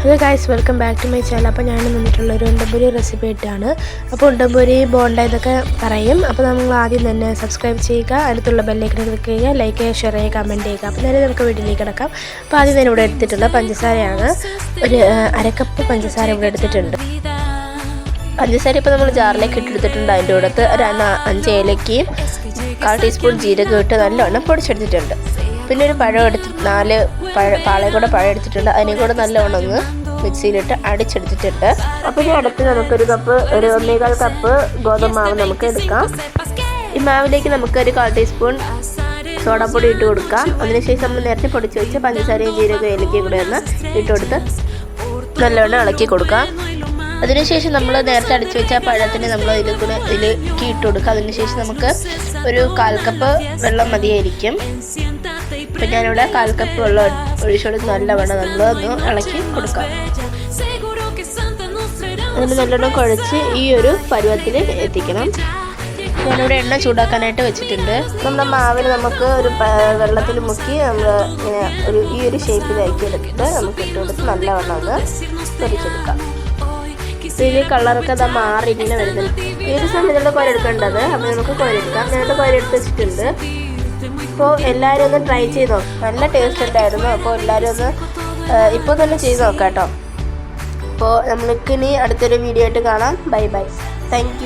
Hello guys welcome back to my channel അപ്പോൾ ഞാൻ വന്നിട്ടുള്ള ഒരു ഉണ്ടമ്പൂരി റെസിപ്പി ആയിട്ടാണ്. അപ്പോൾ ഉണ്ടമ്പൂരി ബോണ്ട ഇതൊക്കെ പറയും. അപ്പോൾ നമ്മൾ ആദ്യം തന്നെ സബ്സ്ക്രൈബ് ചെയ്യുക അടുത്തുള്ള ബെല്ലേക്ക് ക്ലിക്ക് ചെയ്യുക ലൈക്ക് ചെയ്യുക ഷെയർ ചെയ്യുക കമന്റ് ചെയ്യുക. അപ്പോൾ നേരെ നമുക്ക് വീട്ടിലേക്ക് കിടക്കാം. അപ്പോൾ ആദ്യം തന്നെ ഇവിടെ എടുത്തിട്ടുള്ള പഞ്ചസാരയാണ്. ഒരു അരക്കപ്പ് പഞ്ചസാര ഇവിടെ എടുത്തിട്ടുണ്ട്. പഞ്ചസാര ഇപ്പോൾ നമ്മൾ ജാറിലേക്ക് ഇട്ടെടുത്തിട്ടുണ്ട്. അതിന്റെ കൂടത്ത് ഒരു അഞ്ച് ഏലക്കയും കാൽ ടീസ്പൂൺ ജീരകം ഇട്ട് നല്ലവണ്ണം പൊടിച്ചെടുത്തിട്ടുണ്ട്. പിന്നെ ഒരു പഴം എടുത്ത് നാല് പഴ പാളയും കൂടെ പഴം എടുത്തിട്ടുണ്ട് അതിനെ കൂടെ നല്ലവണ്ണം ഒന്ന് മിക്സിയിലിട്ട് അടിച്ചെടുത്തിട്ടുണ്ട്. അപ്പോൾ ഇനി അടുത്ത് നമുക്കൊരു കപ്പ് ഒരു ഒന്നേകാൽ കപ്പ് ഗോതമ്പ് മാവ് നമുക്ക് എടുക്കാം. ഈ മാവിലേക്ക് നമുക്ക് ഒരു കാൽ ടീസ്പൂൺ സോഡാപ്പൊടി ഇട്ട് കൊടുക്കാം. അതിനുശേഷം നമ്മൾ നേരത്തെ പൊടിച്ച് വെച്ച് പഞ്ചസാരയും ജീരകവും ഏലക്കയും കൂടെ ഒന്ന് ഇട്ട് കൊടുത്ത് നല്ലവണ്ണം ഇളക്കി കൊടുക്കാം. അതിനുശേഷം നമ്മൾ നേരത്തെ അടിച്ചു വെച്ച പഴത്തിന് നമ്മൾ ഇതിൽ കൂടെ ഇതിലേക്ക് ഇട്ട് കൊടുക്കുക അതിനുശേഷം നമുക്ക് ഒരു കാൽ കപ്പ് വെള്ളം മതിയായിരിക്കും. അപ്പം ഞാനിവിടെ കാൽ കപ്പ് വെള്ളം ഒഴിച്ചുകൊണ്ട് നല്ലവണ്ണം നമ്മളൊന്ന് ഇളക്കി കൊടുക്കാം. അതിന് നല്ലോണം കുഴച്ച് ഈ ഒരു പരുവത്തിൽ എത്തിക്കണം. ഞാനിവിടെ എണ്ണ ചൂടാക്കാനായിട്ട് വെച്ചിട്ടുണ്ട്. നമ്മുടെ മാവിന് നമുക്ക് ഒരു വെള്ളത്തിൽ മുക്കി നമ്മൾ ഒരു ഈ ഒരു ഷേപ്പിലാക്കി എടുത്തിട്ട് നമുക്ക് ഇട്ട് കൊടുത്ത് നല്ലവണ്ണം ഒന്ന് പൊരിച്ചെടുക്കാം. ഇതിൽ കളറൊക്കെ അത് മാറി ഇങ്ങനെ വരുന്നുണ്ട്. ഈ ഒരു സമയത്തുള്ള കോരെടുക്കേണ്ടത്. അപ്പോൾ നമുക്ക് കോരെടുക്കാം. ഞാനിവിടെ കോരെടുത്ത് വെച്ചിട്ടുണ്ട്. അപ്പോൾ എല്ലാവരും ഒന്ന് ട്രൈ ചെയ്ത്? നോക്കും നല്ല ടേസ്റ്റ് ഉണ്ടായിരുന്നു. അപ്പോൾ എല്ലാവരും ഒന്ന് ഇപ്പോൾ തന്നെ ചെയ്ത് നോക്കാം കേട്ടോ അപ്പോൾ നമ്മൾക്ക് ഇനി അടുത്തൊരു വീഡിയോ ആയിട്ട് കാണാം. Bye bye thank